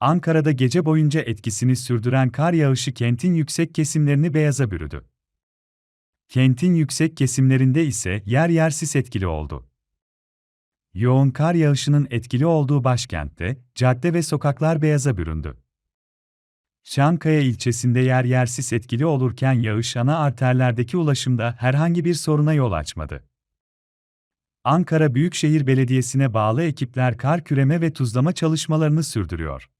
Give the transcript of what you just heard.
Ankara'da gece boyunca etkisini sürdüren kar yağışı kentin yüksek kesimlerini beyaza bürüdü. Kentin yüksek kesimlerinde ise yer yer sis etkili oldu. Yoğun kar yağışının etkili olduğu başkentte, cadde ve sokaklar beyaza büründü. Şankaya ilçesinde yer yer sis etkili olurken yağış ana arterlerdeki ulaşımda herhangi bir soruna yol açmadı. Ankara Büyükşehir Belediyesi'ne bağlı ekipler kar küreme ve tuzlama çalışmalarını sürdürüyor.